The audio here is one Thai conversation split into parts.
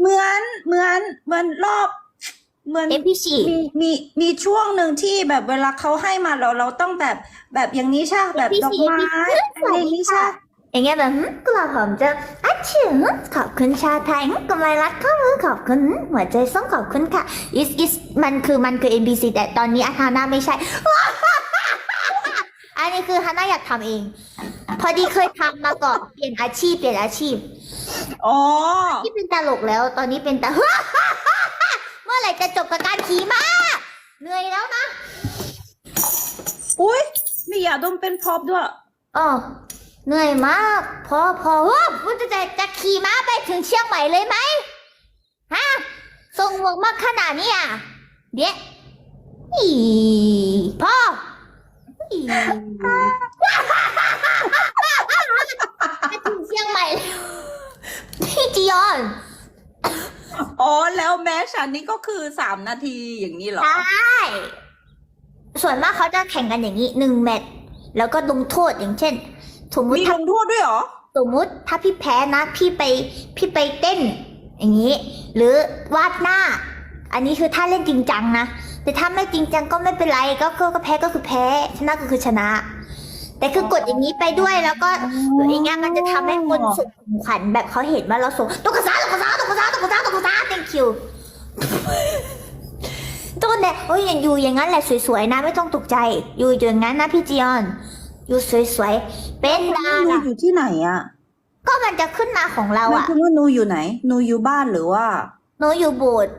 เหมือนเหมือนเหมือนรอบ เหมือน NPC มีมีมีช่วงหนึ่งที่แบบเวลาเขาให้มาเราเราต้องแบบแบบอย่างนี้ใช่ปะแบบดอกไม้อะไรอย่างนี้ใช่ปะ อย่างเงี้ยแบบหึกลับผมจะอัดชื่อหึขอบคุณชาไทยหึกำไรรัดข้อมือขอบคุณหึหัวใจส้มขอบคุณค่ะ is is มันคือมันคือ NPC แต่ตอนนี้อาฮาน่าไม่ใช่ อันนี้คือฮาน่าอยากทำเอง พอดีเคยทำมาก่อนเปลี่ยนอาชีพเปลี่ยนอาชีพ อ๋อ ที่เป็นตลกแล้วตอนนี้เป็นตา เมื่อไหร่จะจบกับการขี่ม้าเหนื่อยแล้วนะอุ้ยมียาดมเป็นพร็อพด้วย อ๋อเหนื่อยมาก พอพอว่าคุณจะจะจะขี่ม้าไปถึงเชียงใหม่เลยไหมฮะส่งหมวกมาขนาดนี้อะเดี๋ยวอีพ่ออีไปถึงเชียงใหม่แล้วพี่ จียอนอ๋อแล้วแม้ฉันนี่ก็คือสามนาทีอย่างนี้เหรอ ใช่ส่วนมากเขาจะแข่งกันอย่างนี้หนึ่งแมตช์แล้วก็ลงโทษอย่างเช่น สมมุติมีถ้าลงโทษด้วยเหรอ สมมุติถ้าพี่แพ้นะ พี่ไปพี่ไปเต้น อย่างนี้ หรือวาดหน้า อันนี้คือถ้าเล่นจริงจังนะแต่ถ้าไม่จริงจังก็ไม่เป็นไรก็ก็ก็แพ้ก็คือแพ้ ชนะก็คือชนะ แต่คือกดอย่างนี้ไปด้วยแล้วก็อย่างเงี้ยมันจะทำให้คนสุขขวัญแบบเขาเห็นว่าเราส่งตุ๊กซาตุ๊กซาตุ๊กซาตุ๊กซาตุ๊กตา thank you ต้นเนี่ยโอ้ยอยู่อย่างนั้นแหละสวยๆนะไม่ต้องตกใจ อยู่อย่างนั้นนะพี่จียอน อยู่สวยๆเป็นดาราอยู่ที่ไหนอะก็มันจะขึ้นมาของเรามันะคือว่านูอยู่ไหนนูอยู่บ้านหรือว่า หนูอยู่โบสถ์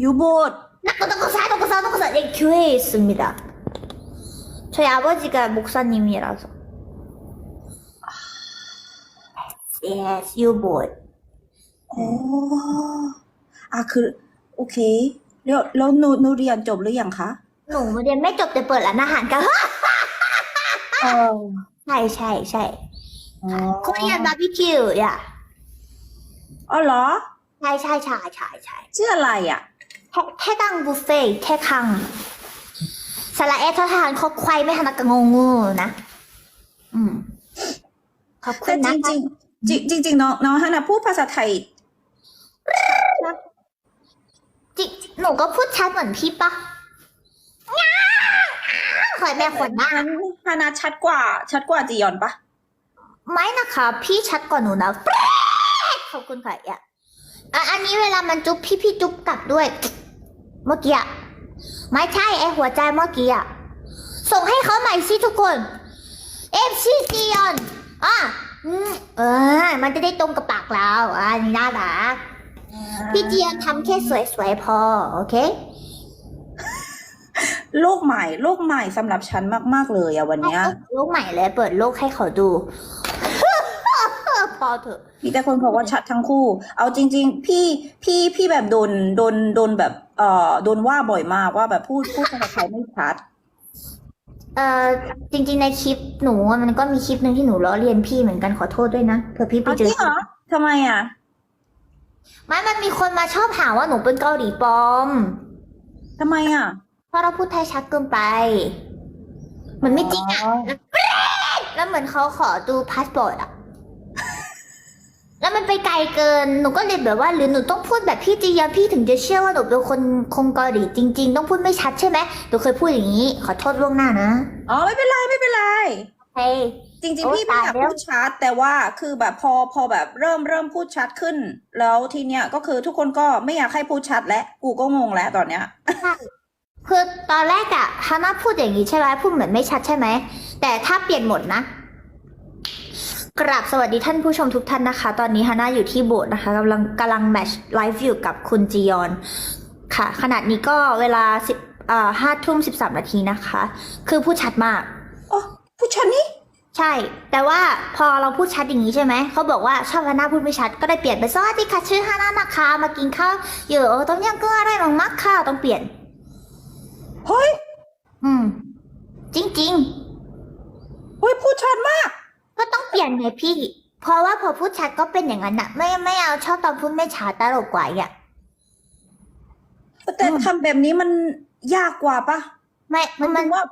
อยู่โบสถ์ นักกตกซาตุกซาตุกซาเด็กช่วยสมิดา 저희 아버지가 목사님이라서. Yes, you both. อ๋ออ่ะคือ โอเค แล้วแล้วหนูหนูเรียนจบหรือยังคะ หนูเรียนไม่จบแต่เปิดร้านอาหารกัน เออ ใช่ใช่ใช่ อ๋อ Korean barbecue อ่ะ อ๋อเหรอ ใช่ใช่ใช่ใช่ใช่ ชื่ออะไรอ่ะ แค่แค่กังบุฟเฟ่แค่คัง สระเอททหารเขาควายไม่ทันกงงงูนะ อืมขอบคุแต่ณจนะริงจริงจริงจริงๆน้องน้องฮานาพูดภาษาไทย จิหนูก็พูดชัดเหมือนพี่ปะคอยแม่ขนหน้านั้นฮานาชัดกว่า ชัดกว่าจียอนปะไม่นะคะพี่ชัดกว่าหนูนะขอบคุณค่ะอะอะอันนี้เวลามันจุ๊บพี่พี่จุ๊บกลับด้วย เมื่อกี้อะ ไม่ใช่ไอหัวใจเมื่อกี้อะส่งให้เขาใหม่สิทุกคนเอฟซีจียอนอะอืมเออ มันจะได้ตรงกับปากเราอะนี่น่ารักพี่เจียนทำแค่สวยๆพอ โอเค โลกใหม่ โลกใหม่สำหรับฉันมากๆเลยอะวันเนี้ยโลกใหม่เลย เปิดโลกให้เขาดู พอเถอะ มีแต่คนบอกว่าชัดทั้งคู่ เอาจริง ๆ พี่พี่พี่แบบโดนโดนโดนแบบ เอ่อโดนว่าบ่อยมากว่าแบบพูดพูดภาษาไทยไม่ชัด เอ่อจริงๆในคลิปหนูอะมันก็มีคลิปหนึ่งที่หนูล้อเลียนพี่เหมือนกันขอโทษด้วยนะเผื่อพี่ไปเอาเจจอริงเหรอทำไมอะ ไม่มันมีคนมาชอบหาว่าหนูเป็นเกาหลีปลอม ทำไมอะเพราะเราพูดไทยชัดเกินไป มันไม่จริงอะแล้วเหมือนเขาขอดูพาสปอร์ตอะ แล้วมันไปไกลเกิน หนูก็เลยแบบว่าหรือหนูต้องพูดแบบพี่จียอนพี่ถึงจะเชื่อว่าหนูเป็นคนคงเกาหลีจริง ๆ ต้องพูดไม่ชัดใช่ไหมหนูเคยพูดอย่างนี้ ขอโทษล่วงหน้านะอ๋อไม่เป็นไรไม่เป็นไร เฮ้ย จริง โอ้ๆ พี่ไม่อยากตายแล้ว พูดชัดแต่ว่าคือแบบพอพอแบบเริ่มเริ่มพูดชัดขึ้น แล้วทีเนี้ยก็คือทุกคนก็ไม่อยากให้พูดชัดและกูก็งงแล้วตอนเนี้ย คือตอนแรกอะฮาน่าพูดอย่างนี้ใช่ไหมพูดเหมือนไม่ชัดใช่ไหมแต่ถ้าเปลี่ยนหมดนะ กราบสวัสดีท่านผู้ชมทุกท่านนะคะ ตอนนี้ฮาน่าอยู่ที่โบสถ์นะคะกำลังกำลังแมชไลฟ์อยู่กับคุณจียอนค่ะ ขนาดนี้ก็เวลาสิบอ่าห้าทุ่มสิบสามนาทีนะคะ คือพูดชัดมาก อ๋อพูดชัดนี่ใช่ แต่ว่าพอเราพูดชัดอย่างนี้ใช่ไหม เขาบอกว่าชอบฮาน่าพูดไม่ชัด ก็ได้เปลี่ยนเป็นสวัสดีค่ะชื่อฮาน่านะคะ มากินข้าวเยอะต้มยำกุ้งอะไรมากๆค่ะต้องเปลี่ยน เฮ้ย อืม จริงเฮ้ยพูดชัดมาก ๆก็ต้องเปลี่ยนไงพี่ เพราะว่าพอพูดชัดก็เป็นอย่างนั้นอะไม่ไม่เอาชอบตอนพูดไม่ชัดตลกกว่าอะแต่อืมทำแบบนี้มันยากกว่าปะไม่มันมันว่า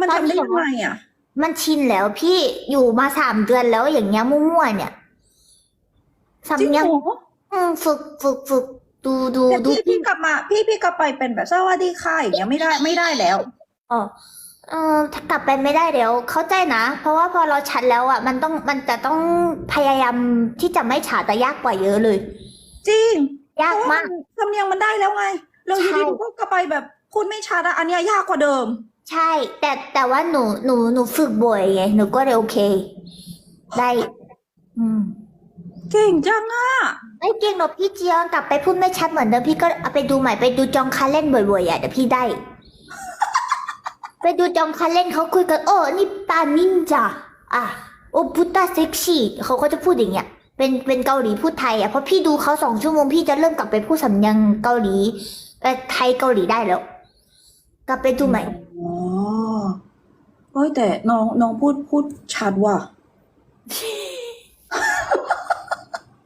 มันตอนทำได้ที่ยังไงอะ มันชินแล้วพี่อยู่มาสามเดือนแล้วอย่างเงี้ยมั่วๆเนี่ยจริงสำเนียงเหรออืมฝึกฝึกฝึกดูดูแต่ดูพี่พี่กลับมา พี่พี่กลับไปเป็นแบบสวัสดีค่ะอย่างเงี้ยไม่ได้ไม่ได้แล้ว อ๋อ เออถ้ากลับไปไม่ได้เดี๋ยว เข้าใจนะ เพราะว่าพอเราชัดแล้วอะ มันต้องมันจะต้องพยายามที่จะไม่ฉาแต่ยากกว่าเยอะเลย จริงยากเพราะว่มากสำเนียงมันได้แล้วไง เราอยู่ใช่ดีๆก็กลับไปแบบพูดไม่ชัดอะอันเนี้ยยากกว่าเดิม ใช่ แต่แต่ว่าหนูหนูหนูฝึกบ่อยไงหนูก็เลยโอเค ได้ อืมเก่งจังอะไม่เก่งหรอกพี่เจียงกลับไปพูดไม่ชัดเหมือนเดิมพี่ก็เอาไปดูใหม่ไปดูจองคาเล่นบ่อยๆอะเดี๋ยวพี่ได้ ไปดูจองคาเล่นเขาคุยกันโอ้นี่ปานินจาอะโอ้พุตตาเซ็กซี่เขาก็จะพูดอย่างเงี้ยเป็นเป็นเกาหลีพูดไทยอะเพราะพี่ดูเขาสองชั่วโมงพี่จะเริ่มกลับไปพูดสำเนียงเกาหลีเอ่อไทยเกาหลีได้แล้ว กลับไปดูใหม่อ๋อเฮ้ยแต่น้องน้องพูดพูดชัดว่ะ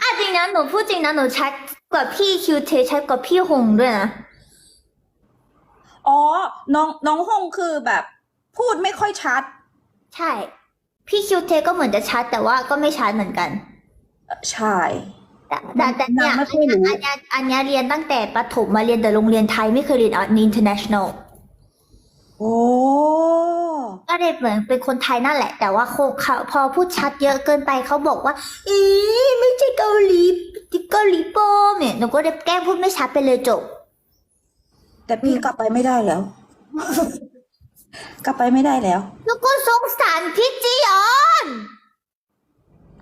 อะจริงนะหนูพูดจริงนะหนูชัดกว่าพี่คิวเทชัดกว่าพี่หงด้วยนะ อ๋อ น้องน้องฮงคือแบบพูดไม่ค่อยชัด ใช่ พี่คิวเทก็เหมือนจะชัดแต่ว่าก็ไม่ชัดเหมือนกัน ใช่ แต่แต่แต่เนี่ยนางไม่ค่อยรู้อันเนี้ยอันเนี้ยเรียนตั้งแต่ประถมมาเรียนแต่โรงเรียนไทยไม่เคยเรียนอัน international โอ้ก็เลยเหมือนเป็นคนไทยนั่นแหละ แต่ว่าโคเขาพอพูดชัดเยอะเกินไปเขาบอกว่า อีไม่ใช่เกาหลีเกาหลีโป้เนี่ยหนูก็เลยแกล้งพูดไม่ชัดไปเลยจบ แต่พี่กลับไปไม่ได้แล้ว กลับไปไม่ได้แล้ว แล้วก็สงสารพี่จียอน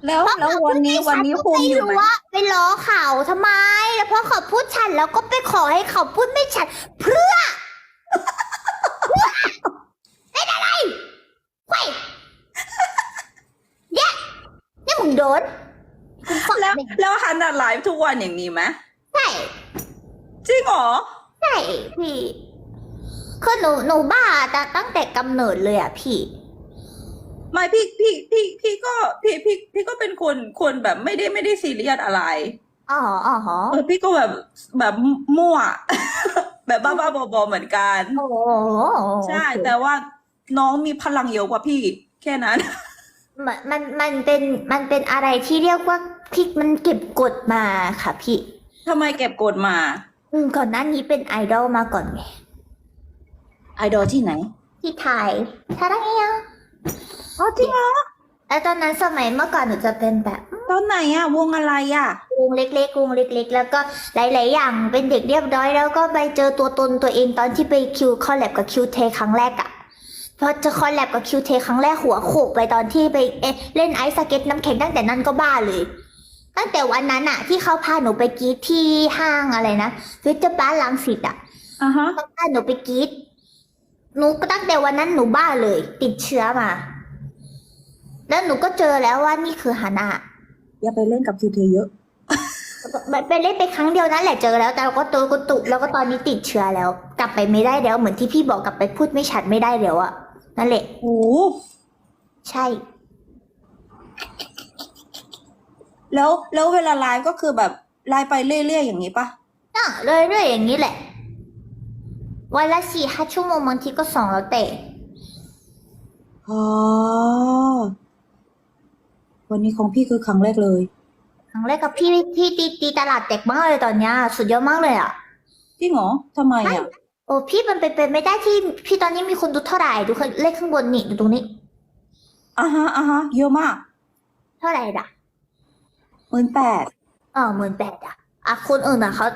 แล้วแล้ววันนี้วันนี้ภูมิอยู่ไหมรู้ว่าไปล้อเขาทำไม แล้วพอเขาพูดชัดแล้วก็ไปขอให้เขาพูดไม่ชัดเพื่อเป็นอะไรเว้ยเนี่ยนี่มึงโดนคุณฟังแล้วไม่แล้วฮันน่ะไลฟ์ทุกวันอย่างนี้ไหมใช่ จริงเหรอใช่ พี่คือหนูหนูบ้าแต่ตั้งแต่กำเนิดเลยอะพี่ ไม่พี่พี่พี่พี่ก็พี่พี่พี่ก็เป็นคนคนแบบไม่ได้ไม่ได้ซีเรียสอะไรอ๋ออ๋อฮะเออพี่ก็แบบแบบมั่ว แบบบ้าๆบอๆเหมือนกันโอ้โหใช่ แต่ว่าน้องมีพลังเยอะกว่าพี่ แค่นั้น มันมันมันเป็นมันเป็นอะไรที่เรียกว่าพี่มันเก็บกดมาค่ะพี่ทำไมเก็บกดมา อืมก่อนหน้านี้เป็นไอดอลมาก่อนไง ไอดอลที่ไหนที่ไทยทาราเอียอ๋อจริงเหรอแล้วตอนนั้นสมัยเมื่อก่อนหนูจะเป็นแบบตอนไหนอะวงอะไรอะวงเล็กๆวงเล็ก ๆ แล้วก็หลาย ๆ อย่างเป็นเด็กเรียบร้อย แล้วก็ไปเจอตัวตนตัวเองตอนที่ไปคิวคอลแลบกับคิวเทครั้งแรกอะพอจะคอลแลบกับคิวเทครั้งแรกหัวโขกไปตอนที่ไปเอ๊ะเล่นไอซ์สเก็ตน้ำแข็งตั้งแต่นั้นก็บ้าเลย ตั้งแต่วันนั้นอะที่เขาพาหนูไปกรีดที่ห้างอะไรนะฟิวเจอร์พาร์คลังสิตอะอะฮะ เขาพาหนูไปกรีดหนูก็ตั้งแต่วันนั้นหนูบ้าเลย ติดเชื้อมา แล้วหนูก็เจอแล้วว่านี่คือฮานาอย่าไปเล่นกับคิวเทเยอะไปเล่นไปครั้งเดียวนั่นแหละเจอแล้ว แต่เราก็ตัวก็ตุกแล้วก็ตอนนี้ติดเชื้อแล้ว กลับไปไม่ได้แล้วเหมือนที่พี่บอกกลับไปพูดไม่ชัดไม่ได้แล้วอะนั่นแหละ โอ้ใช่ แล้วแล้วเวลาไลฟ์ก็คือแบบไลฟ์ไปเรื่อยๆอย่างนี้ปะน่ะเรื่อยๆอย่างนี้แหละ วันละสี่ห้าชั่วโมงบางทีก็สองแล้วแต่อ๋อวันนี้ของพี่คือครั้งแรกเลย ครั้งแรกกับพี่ที่ตีตีตลาดแตกมากเลยตอนเนี้ยสุดยอดมากเลยอะจริงเหรอทำไมอะโอ้พี่มันเป็นไปไม่ได้ที่ พี่ตอนนี้มีคนดูเท่าไหร่ดูเลขข้างบนนี่ดูตรงนี้อะฮะอะฮะเยอะมาก เท่าไหร่ด่ะ หมื่นแปดอ๋อหมื่นแปดอะอะคนอื่นอะเขา